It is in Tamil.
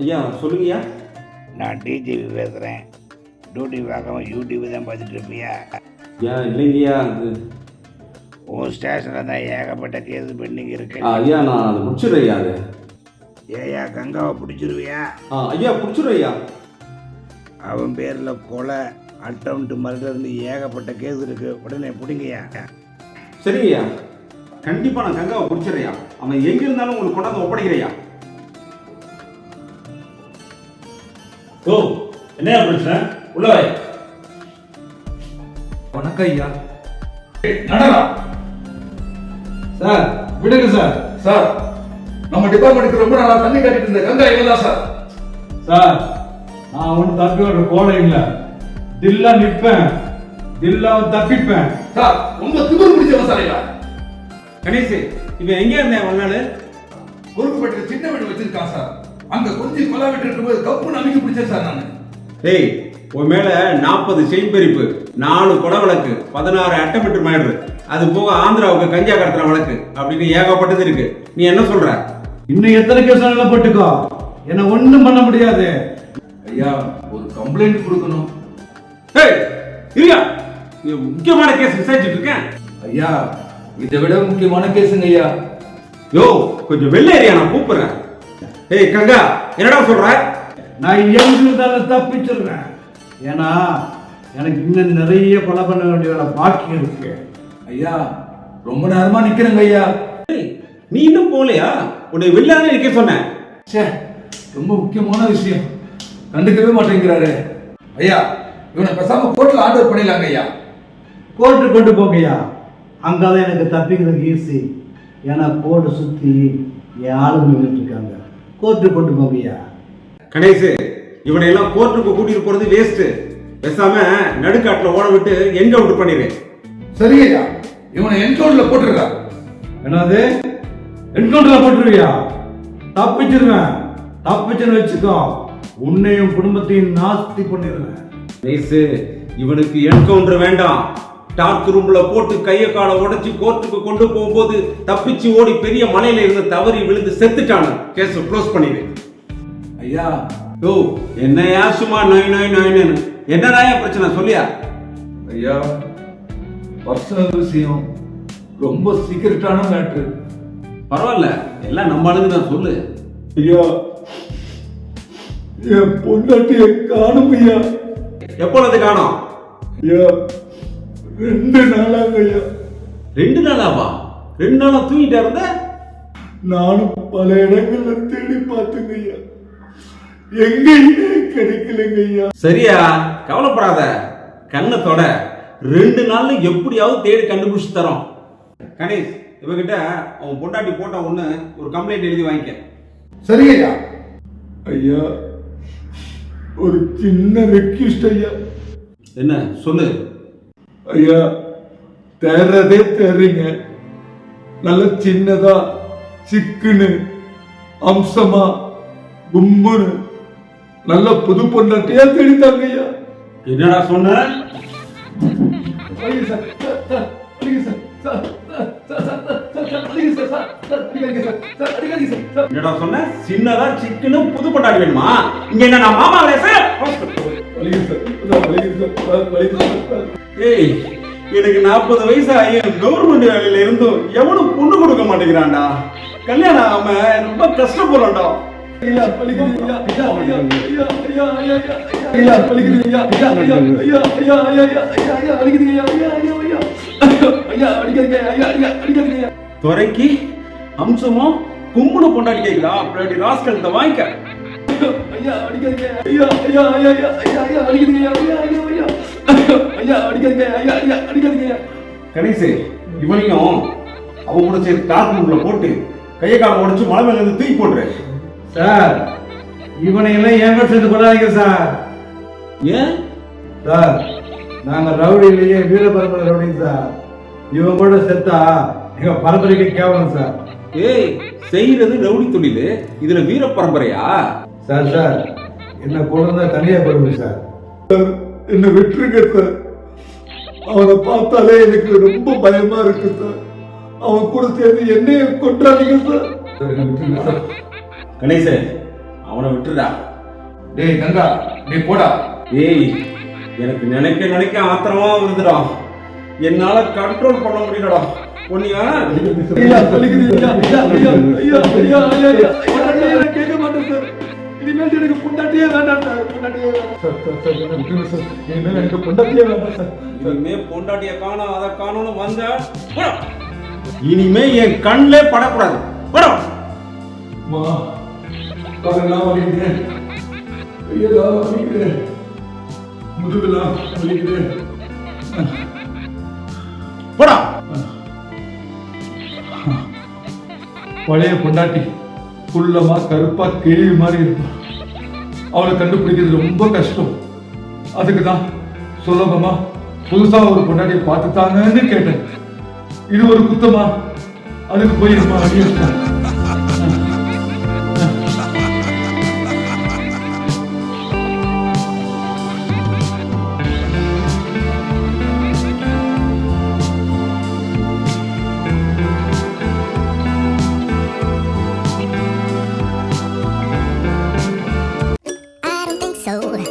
ஐயா சொல்லுங்கய்யா. நான் டிஜிபி பேசுகிறேன் டியூட்டி பார்க்காம யூடியூப் தான் பார்த்துட்டு இருப்பியா? ஐயா இல்லைங்கய்யா அது உன் ஸ்டேஷனில் தான் ஏகப்பட்ட கேஸ் பெண்டிங் இருக்கு. ஐயா நான் அதை முடிச்சிடுறேன் ஐயா அது. ஏயா கங்காவை பிடிச்சிருவியா? ஆ ஐயா பிடிச்சிடுறேன் ஐயா. அவன் பேரில் கொலை அட்டம்ட்டு மறுலேருந்து ஏகப்பட்ட கேஸ் இருக்கு. உடனே பிடிங்கய்யா. சரிங்கய்யா. கண்டிப்பாக நான் கங்காவை பிடிச்சிடுறையா அவன் எங்கே இருந்தாலும் உங்களுக்கு கொண்டாந்து ஒப்படைக்கிறையா ஓ என்னையா பிரச்சனை உள்ள வை வணக்கம் ஐயா. நடரா சார் விடுங்க சார். சார் நம்ம டிபார்ட்மெண்ட்டுக்கு ரொம்ப நாளா தண்ணி கட்டிட்டு இருந்த கங்கா இவன் தான் சார். சார் நான் ஒன்றும் தப்பி விடுற கோலை இல்லை. தில்லா நிற்பேன். தில்லாவை தப்பிப்பேன். சார் ரொம்ப திமிரு பிடிச்சவன் சார் இவன் கணேஷ் இவன் எங்கே இருந்தேன் ஒரு நாள்? குறுக்குப்பட்டியில் சின்ன வீடு வச்சிருக்கான் சார். அங்க கொஞ்சம் கொலை விட்டு இருக்கும்போது கப்புன்னு அமைக்க பிடிச்சேன் சார் நான். டேய் உன் மேல நாற்பது செயின் பறிப்பு நாலு கொலை வழக்கு பதினாறு அட்டமிட்டு மேட்ரு. அது போக ஆந்திராவுக்கு கஞ்சா கடத்துற வழக்கு அப்படின்னு ஏகப்பட்டது இருக்கு. நீ என்ன சொல்ற? இன்னும் எத்தனை கேஸ் வேணாலும் போட்டுக்கோ. என்ன ஒண்ணும் பண்ண முடியாது. ஐயா ஒரு கம்ப்ளைண்ட் கொடுக்கணும். ஏய் நீ முக்கியமான கேஸ் விசாரிச்சுட்டு இருக்கேன் ஐயா இதை விட முக்கியமான கேஸுங்க ஐயா. யோ கொஞ்சம் வெள்ளை ஏரியா நான் கூப்பிடுறேன். ஏய் கங்கா என்னடா சொல்ற? நான் இருந்தாலும் தப்பிச்சிடுறேன் ஏன்னா எனக்கு இன்னும் நிறைய கொலை பண்ண வேண்டிய வேலை பாக்கி இருக்கு. ஐயா ரொம்ப நேரமா நிக்கிறேங்க ஐயா. நீ இன்னும் போகலையா? உன்னை வெள்ளானே நிக்க சொன்னேன். ச்சே ரொம்ப முக்கியமான விஷயம். கண்டுக்கவே மாட்டேங்கிறாரு. ஐயா இவனை பேசாம கோர்ட்ல ஆர்டர் பண்ணிடலாங்க ஐயா. கோர்ட்டு கொண்டு போங்கய்யா. அங்கதான் எனக்கு தப்பிக்கிறதுக்கு ஈஸி ஏன்னா கோர்ட்டு சுத்தி இருக்காங்க கோர்ட்டு கொண்டு போங்கய்யா கணேஷ் இவனை எல்லாம் கோர்ட்டுக்கு கூட்டிட்டு போறது வேஸ்ட் பேசாம நடுக்காட்டுல ஓட விட்டு எங்க விட்டு பண்ணிடு சரி ஐயா இவனை என்கவுண்டர்ல போட்டுருக்கா? என்னது? என்கவுண்டர்ல போட்டுருவியா? தப்பிச்சிருவேன். தப்பிச்சுன்னு வச்சுக்கோ. உன்னையும் குடும்பத்தையும் நாஸ்தி பண்ணிடுவேன் இவனுக்கு என்கவுண்டர் வேண்டாம். டார்க் ரூம்ல போட்டு கைய காலை உடைச்சு கோர்ட்டுக்கு கொண்டு போகும்போது தப்பிச்சு ஓடி பெரிய மலையில இருந்து தவறி விழுந்து செத்துட்டானு. கேஸ் க்ளோஸ் பண்ணிடு. ஐயா யோ என்னையா சும்மா நோய் நோய் நோய்னு என்னடாயா பிரச்சனை சொல்லியா? ஐயா பர்சனல் விஷயம். ரொம்ப சீக்கிரட்டான மேட்ரு பரவாயில்ல எல்லாம் நம்ம ஆளுங்க தான் சொல்லு. ஐயா என் பொண்டாட்டிய காணும் ஐயா. எப்பொழுது காணோம்? ஐயா ரெண்டு நாளாங்க ஐயா ரெண்டு நாளாவா? ரெண்டு நாளா தூங்கிட்டா இருந்த? நானும் பல இடங்கள்ல தேடி பார்த்துங்க ஐயா எங்கேயுமே கிடைக்கலங்க ஐயா சரியா? கவலைப்படாத. கண்ணை தொட. ரெண்டு நாள்ல எப்படியாவது தேடி கண்டுபிடிச்சு தரோம். கணேஷ் இவகிட்ட அவன் பொண்டாட்டி போட்ட ஒண்ணு ஒரு கம்ப்ளைண்ட் எழுதி வாங்கிக்க. சரி ஐயா ஐயா ஒரு சின்ன ரெக்யூஸ்ட் ஐயா. என்ன? சொல்லு. ஐயா தேர்றதே தேர்றீங்க நல்ல சின்னதா சிக்குன்னு அம்சமா கும்புன்னு நல்ல புது பொண்டாட்டியா தேடித்தாங்க ஐயா என்னடா சொன்ன என்னடா சொன்ன சின்னதா சிக்கனு புது பொண்டாட்டி வேணுமா இங்க என்ன மாமா சார் ஏய் எனக்கு நாற்பது வயசு ஆகி கவர்மெண்ட் வேலையில இருந்தும் எவனும் பொண்ணு கொடுக்க மாட்டேங்கிறான்டா கல்யாணம் ஆகாம ரொம்ப கஷ்டப்படுறோம்டா துறைக்கு அம்சமும் கும்புன பொண்டாடி கேக்குதா அப்படி ராஸ்கல் இந்த வாங்கிக்க ஐயா அடிக்கிறீங்க ஐயா ஐயா ஐயா ஐயா ஐயா அடிக்கிறீங்க ஐயா ஐயா ஐயா ஐயா. ஐயா, அடிக்காதீங்க, ஐயா, ஐயா, அடிக்காதீங்க. கணேசு இவனையும் அவங்க கூட சேர்த்து ரூம்ல போட்டு கையை காலை உடைச்சு மலை மேல இருந்து தூக்கி போட்டுரு. சார் இவனை எல்லாம் எங்க சேர்த்து கொள்ளாதீங்க சார்? ஏன்? சார் நாங்க ரவுடியிலேயே வீர பரம்பரை ரவுடி சார். இவன் கூட செத்தா எங்க பரம்பரைக்கு கேவலம் சார். ஏய் செய்யறது ரவுடி தொழில்? இதுல வீர பரம்பரையா? சார் சார் என்ன கொண்டு தனியா கொடுங்க சார் என்னை விட்டுருங்க சார் அவனை பார்த்தாலே எனக்கு ரொம்ப பயமா இருக்கு சார் அவன் கூட சேர்ந்து என்னைய கொண்டாடிங்க சார் கணேச அவனை விட்டுடா டேய் கங்கா டேய் போடா ஏய் எனக்கு நினைக்க நினைக்க ஆத்திரமா வருதுடா என்னால கண்ட்ரோல் பண்ண முடியலடா பொன்னியா பொண்டாட்டியே வேண்டாம் சார் பொண்டாட்டியே வேண்டாம். சார் சார் சார் என்ன விட்டுருங்க சார்? இனிமேல் எனக்கு பொண்டாட்டியே வேண்டாம் சார். இனிமே பொண்டாட்டிய காணோம் அதை காணோம்னு வந்த போடா. இனிமே என் கண்ணிலே படக்கூடாது. படம் அம்மா காலெல்லாம் வலிக்குது கையெல்லாம் வலிக்குது முதுகெல்லாம் வலிக்குது. போடா. பழைய பொண்டாட்டி குள்ளமா கருப்பா கேள்வி மாதிரி இருப்பான் அவளை கண்டுபிடிக்கிறது ரொம்ப கஷ்டம். அதுக்கு தான் சுலபமா புதுசா ஒரு பொண்டாட்டியை பார்த்துட்டாங்கன்னு கேட்டேன். இது ஒரு குத்தமா? அதுக்கு போய் நம்ம அடியிருக்கோம் so